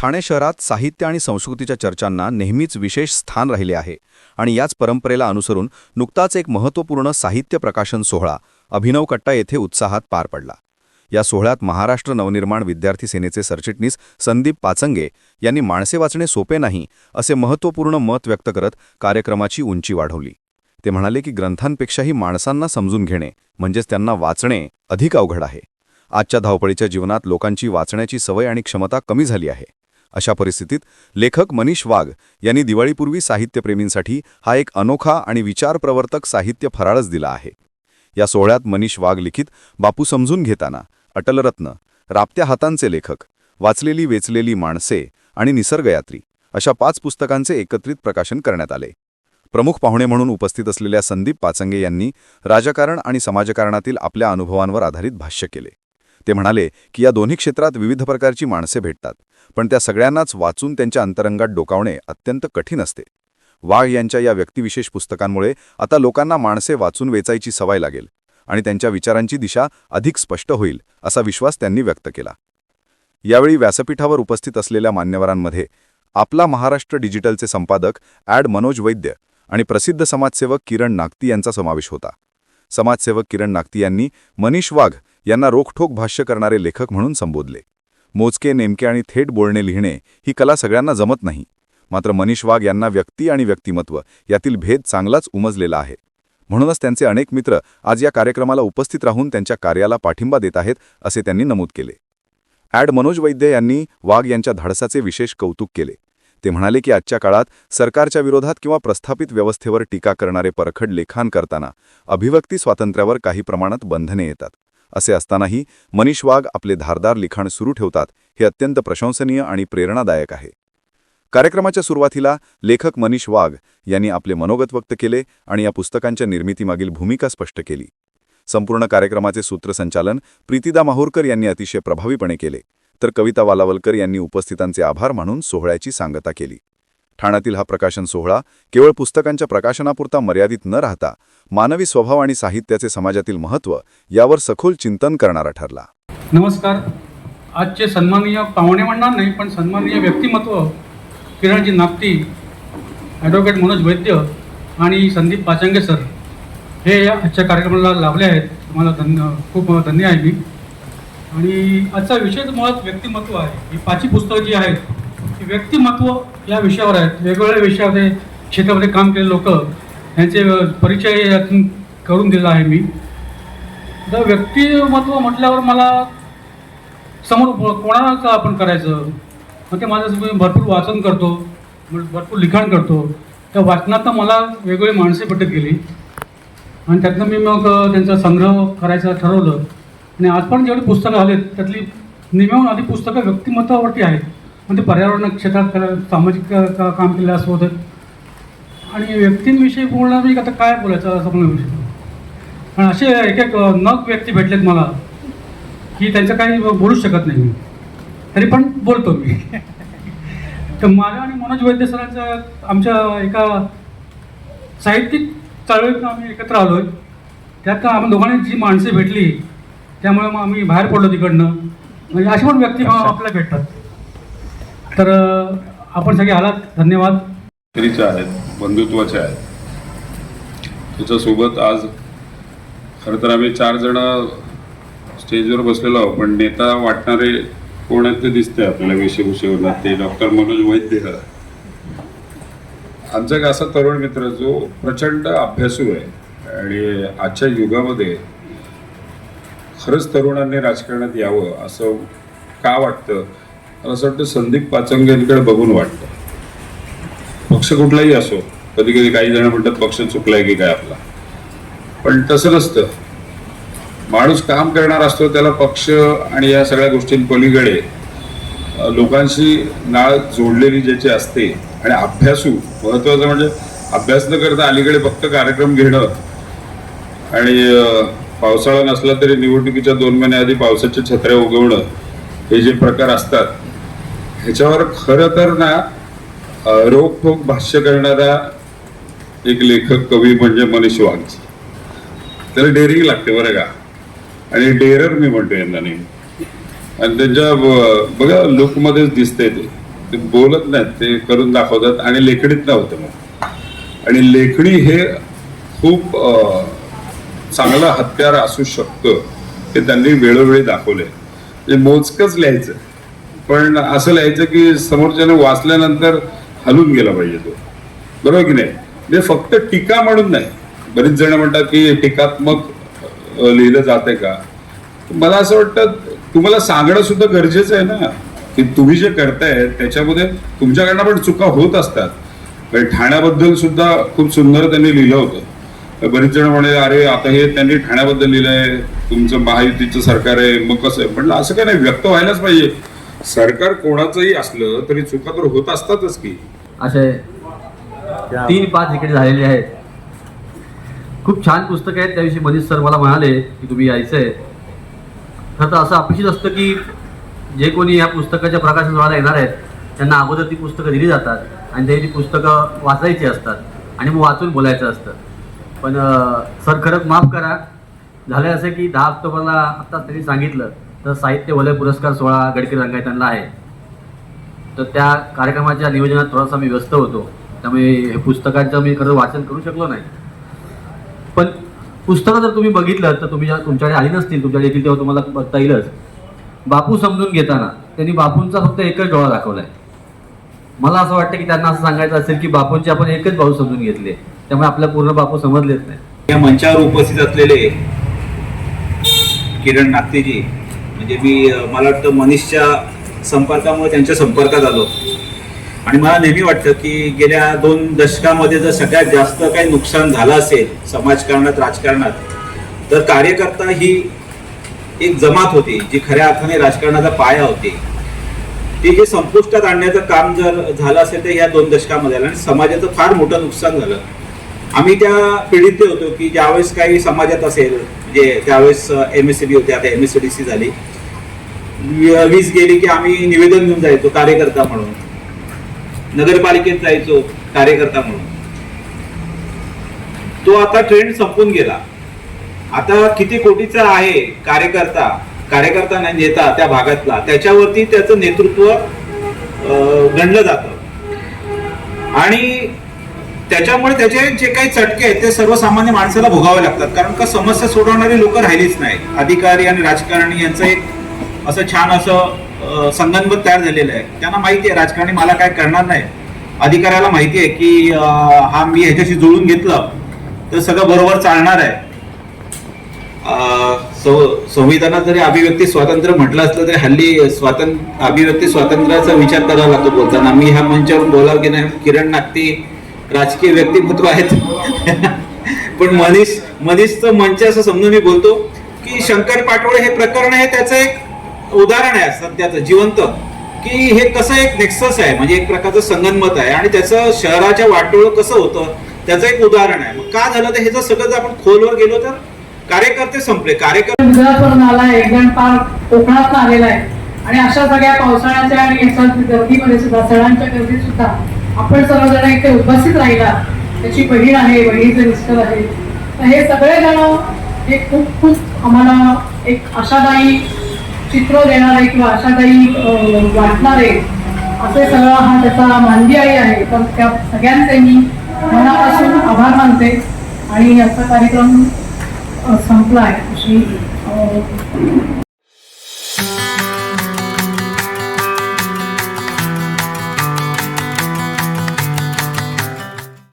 ठाणे शहरात साहित्य आणि संस्कृतीच्या चर्चांना नेहमीच विशेष स्थान राहिले आहे आणि याच परंपरेला अनुसरून नुकताच एक महत्त्वपूर्ण साहित्य प्रकाशन सोहळा अभिनव कट्टा येथे उत्साहात पार पडला. या सोहळ्यात महाराष्ट्र नवनिर्माण विद्यार्थी सेनेचे सरचिटणीस संदीप पाचंगे यांनी माणसे वाचणे सोपे नाही असे महत्त्वपूर्ण मत व्यक्त करत कार्यक्रमाची उंची वाढवली. ते म्हणाले की ग्रंथांपेक्षाही माणसांना समजून घेणे म्हणजेच त्यांना वाचणे अधिक अवघड आहे. आजच्या धावपळीच्या जीवनात लोकांची वाचण्याची सवय आणि क्षमता कमी झाली आहे. अशा परिस्थितीत लेखक मनीष वाघ यांनी दिवाळीपूर्वी साहित्यप्रेमींसाठी हा एक अनोखा आणि विचारप्रवर्तक साहित्य फराळच दिला आहे. या सोहळ्यात मनीष वाघ लिखित बापू समजून घेताना अटलरत्न राप्त्या हातांचे लेखक वाचलेली वेचलेली माणसे आणि निसर्गयात्री अशा पाच पुस्तकांचे एकत्रित प्रकाशन करण्यात आले. प्रमुख पाहुणे म्हणून उपस्थित असलेल्या संदीप पाचंगे यांनी राजकारण आणि समाजकारणातील आपल्या अनुभवांवर आधारित भाष्य केले. ते म्हणाले की या दोन्ही क्षेत्रात विविध प्रकारची माणसे भेटतात पण त्या सगळ्यांनाच वाचून त्यांच्या अंतरंगात डोकावणे अत्यंत कठीण असते. वाघ यांच्या या व्यक्तिविशेष पुस्तकांमुळे आता लोकांना माणसे वाचून वेचायची सवय लागेल आणि त्यांच्या विचारांची दिशा अधिक स्पष्ट होईल असा विश्वास त्यांनी व्यक्त केला. यावेळी व्यासपीठावर उपस्थित असलेल्या मान्यवरांमध्ये आपला महाराष्ट्र डिजिटलचे संपादक ॲड मनोज वैद्य आणि प्रसिद्ध समाजसेवक किरण नागती यांचा समावेश होता. समाजसेवक किरण नागती यांनी मनीष वाघ यांना रोखठोक भाष्य करणारे लेखक म्हणून संबोधले. मोजके नेमके आणि थेट बोलणे लिहिणे ही कला सगळ्यांना जमत नाही. मात्र मनीष वाघ यांना व्यक्ती आणि व्यक्तिमत्व यातील भेद चांगलाच उमजलेला आहे. म्हणूनच त्यांचे अनेक मित्र आज या कार्यक्रमाला उपस्थित राहून त्यांच्या कार्याला पाठिंबा देत आहेत असे त्यांनी नमूद केले. ॲड मनोज वैद्य यांनी वाघ यांच्या धाडसाचे विशेष कौतुक केले. ते म्हणाले की आजच्या काळात सरकारच्या विरोधात किंवा प्रस्थापित व्यवस्थेवर टीका करणारे परखड लेखान करताना अभिव्यक्ती स्वातंत्र्यावर काही प्रमाणात बंधने येतात. असे असतानाही मनीष वाघ आपले धारदार लिखाण सुरू ठेवतात हे अत्यंत प्रशंसनीय आणि प्रेरणादायक आहे. कार्यक्रमाच्या सुरुवातीला लेखक मनीष वाघ यांनी आपले मनोगत व्यक्त केले आणि या पुस्तकांच्या निर्मितीमागील भूमिका स्पष्ट केली. संपूर्ण कार्यक्रमाचे सूत्रसंचालन प्रीतिदा माहूरकर यांनी अतिशय प्रभावीपणे केले तर कविता वालावलकर यांनी उपस्थितांचे आभार मानून सोहळ्याची सांगता केली. ठाण्यातील हा प्रकाशन सोहळा केवळ पुस्तकांच्या प्रकाशनापुरता मर्यादित न राहता मानवी स्वभाव आणि साहित्याचे समाजातील महत्त्व यावर सखोल चिंतन करणारा ठरला. नमस्कार. आजचे सन्माननीय पाहुणे म्हणणार नाही पण सन्माननीय व्यक्तिमत्व किरणजी नागती ॲडव्होकेट मनोज वैद्य आणि संदीप पाचंगे सर हे या आजच्या कार्यक्रमाला लाभले आहेत. मला धन्य खूप धन्य आहे मी. आणि आजचा विषय मुळात व्यक्तिमत्व आहे. ही पाचही पुस्तकं जी आहेत व्यक्तिमत्व या विषयावर आहेत. वेगवेगळ्या विषयामध्ये क्षेत्रामध्ये काम केलेले लोक यांचे परिचय यातून करून दिला आहे मी. तर व्यक्तिमत्व म्हटल्यावर मला समोर कोणाचं आपण करायचं? मग ते माझं मी भरपूर वाचन करतो भरपूर लिखाण करतो. त्या वाचनातनं मला वेगवेगळी माणसे भेटत गेली. आणि त्यातनं मी मग त्यांचा संग्रह करायचं ठरवलं. आणि आज पण जेवढी पुस्तकं आलेत त्यातली निम्याहून आधी पुस्तकं व्यक्तिमत्वावरती आहेत. म्हणजे पर्यावरण क्षेत्रात सामाजिक का- काम केलं असं होतं. आणि व्यक्तींविषयी बोलणार मी आता काय बोलायचं असं मला विषय पण असे एक एक नग व्यक्ती भेटलेत मला की त्यांचं काही बोलूच शकत नाही मी. तरी पण बोलतो मी. तर माझ्या आणि मनोज वैद्य सरांचं आमच्या एका साहित्यिक चळवळीतनं आम्ही एकत्र आलो आहे त्यात आम्ही दोघांनी जी माणसे भेटली त्यामुळे मग आम्ही बाहेर पडलो तिकडनं. म्हणजे असे पण व्यक्ती आपल्याला भेटतात. तर आपण सगळे आलात. धन्यवाद. तरीच्या आहेत बंधुत्वाचे आहेत. त्याच्यासोबत आज खरं तर आम्ही चार जण स्टेजवर बसलेलो आहोत पण नेता वाटणारे कोण आहेत ते दिसते आपल्याला वेशभूषेवर ते डॉक्टर मनोज वैद्य. आमचा एक असा तरुण मित्र जो प्रचंड अभ्यासू आहे आणि आजच्या युगामध्ये खरंच तरुणांनी राजकारणात यावं असं का वाटतं? मला असं वाटतं संदीप पाचंगेंकडे बघून वाटतं. पक्ष कुठलाही असो कधी कधी काही जण म्हणतात पक्ष चुकलाय की काय आपला. पण तसं नसतं. माणूस काम करणार असतो त्याला पक्ष आणि या सगळ्या गोष्टींपलीकडे लोकांशी नाळ जोडलेली ज्याची असते आणि अभ्यासू महत्त्वाचं म्हणजे अभ्यास न करता अलीकडे फक्त कार्यक्रम घेणं आणि पावसाळा नसला तरी निवडणुकीच्या दोन महिन्याआधी आधी पावसाच्या छत्र्या उगवणं हे जे प्रकार असतात ह्याच्यावर खरं तर ना रोखोक भाष्य करणारा एक लेखक कवी म्हणजे मनीष वाघ त्याला डेअरिंग लागते बरं का? आणि डेअरर मी म्हणतो यांना नेहमी. आणि त्यांच्या बघा लुकमध्येच दिसतंय ते. ते बोलत नाहीत ते करून दाखवतात आणि लेखणीत होतं मग. आणि लेखणी हे खूप चांगलं हत्यार असू शकतं हे त्यांनी वेळोवेळी दाखवले म्हणजे मोजकंच लिहायचं. पण असं लिहायचं की समोरच्याने वाचल्यानंतर हलून गेला पाहिजे तो. बरोबर की नाही? म्हणजे फक्त टीका म्हणून नाही. बरीच जण म्हणतात की टीकात्मक लिहिलं जाते का? मला असं वाटतं तुम्हाला सांगणं सुद्धा गरजेचं आहे ना की तुम्ही जे करताय त्याच्यामध्ये तुमच्याकडनं पण चुका होत असतात. ठाण्याबद्दल सुद्धा खूप सुंदर त्यांनी लिहिलं होतं. बरेच जण म्हणे अरे आता हे त्यांनी ठाण्याबद्दल लिहिलंय तुमचं महायुतीचं सरकार आहे मग कसं आहे? म्हटलं असं काही नाही व्यक्त व्हायलाच पाहिजे. सरकार कोणाचंही असलं तरी चुका तर होत असतातच की. असे तीन पाच इकडे झालेले आहेत. खूप छान पुस्तक आहेत. त्याविषयी मनीष सर मला म्हणाले की तुम्ही यायचं आहे खरं तर असं अपेक्षित असतं की जे कोणी या पुस्तकाच्या प्रकाशन सोहळ्याला येणार आहेत त्यांना अगोदर ती पुस्तकं दिली जातात आणि त्यांची ती पुस्तकं वाचायची असतात आणि मग वाचून बोलायचं असतं. पण सर खरंच माफ करा. झालं असं की दहा ऑक्टोबरला आत्ताच त्यांनी सांगितलं. तर साहित्य वलय पुरस्कार सोहळा गडकरी रंगायतांना आहे. तर त्या कार्यक्रमाच्या नियोजनात थोडासा मी व्यस्त होतो. त्यामुळे हे पुस्तकांचं मी खरं वाचन करू शकलो नाही. पण पुस्तकं जर तुम्ही बघितलं तर तुम्ही तुमच्याकडे आली नसतील तुमच्याकडे येतील तेव्हा तुम्हाला बघता येईलच. बापू समजून घेताना त्यांनी बापूंचा फक्त एकच डोळा दाखवलाय. मला असं वाटतं की त्यांना असं सांगायचं असेल की बापूंचे आपण एकच भाऊ समजून घेतले. त्यामुळे आपल्या पूर्ण बापू समजलेच नाही. या मंचावर उपस्थित असलेले किरण नागतेजी म्हणजे मी मला वाटतं मनीषच्या संपर्कामुळे त्यांच्या संपर्कात आलो. आणि मला नेहमी वाटतं की गेल्या दोन दशकामध्ये जर सगळ्यात जास्त काही नुकसान झालं असेल समाजकारणात राजकारणात तर कार्यकर्ता ही एक जमात होती जी खऱ्या अर्थाने राजकारणाचा पाया होती. ती जे संपुष्टात आणण्याचं काम जर झालं असेल तर या दोन दशकामध्ये आलं. आणि समाजाचं फार मोठं नुकसान झालं. आम्ही त्या पिढीतले होतो की ज्यावेळेस काही समाजात असेल म्हणजे त्यावेळेस एम एस सी बी होते आता M S C D C झाली. वीज गेली की आम्ही निवेदन घेऊन जायचो कार्यकर्ता म्हणून. नगरपालिकेत जायचो कार्यकर्ता म्हणून. तो आता ट्रेंड संपून गेला. आता किती कोटीचा आहे कार्यकर्ता कार्यकर्ता नाही नेता त्या भागातला त्याच्यावरती त्याचं नेतृत्व गणलं जातं. आणि त्याच्यामुळे त्याचे जे काही चटके आहेत ते सर्वसामान्य माणसाला भोगावे लागतात. कारण का समस्या सोडवणारी लोक राहिलीच नाही अधिकारी आणि राजकारणी यांचं एक असं छान असं अं, संगनमत तयार झालेलं आहे. त्यांना माहिती आहे राजकारणी मला काय करणार नाही. अधिकाऱ्याला माहिती आहे की हा मी ह्याच्याशी जुळून घेतलं तर सगळं बरोबर चालणार आहे. संविधानात जरी अभिव्यक्ती स्वातंत्र्य म्हटलं असलं तरी हल्ली स्वातंत्र्य अभिव्यक्ती स्वातंत्र्याचा विचार करावा लागतो बोलताना. मी ह्या मंचावरून बोलावं की नाही? किरण नागती राजकीय व्यक्तिमत्व आहेत. पण मनीष मनीषचं मंच असं समजून मी बोलतो की शंकर पाटोळे हे प्रकरण आहे त्याचं एक उदाहरण आहे सध्याचं जिवंत. की हे कसं एक नेक्सस आहे? म्हणजे एक प्रकारचं संगनमत आहे. आणि त्याचं शहराच्या वाटोळ कसं होतं? त्याचं एक उदाहरण आहे. मग का झालं तर हे जर सगळं जर आपण खोलवर गेलो तर? कार्यकर्ते संपले. कार्यकर्ते आलाय पार कोकणात आलेला आहे. आणि अशा सगळ्या पावसाळ्याच्या आणि गर्दीमध्ये सुद्धा सणांच्या गर्दीत सुद्धा आपण सर्वजण इथे उपस्थित राहिला त्याची बहीण आहे बहिणीचे मिस्टर आहे. तर हे सगळे जण हे खूप खूप आम्हाला एक आशादायी चित्र देणारे किंवा आशादायी वाटणारे असे सगळं हा त्याचा मानवी आई आहे. तर त्या सगळ्यांचे मी मनापासून आभार मानते आणि याचा कार्यक्रम संपला आहे अशी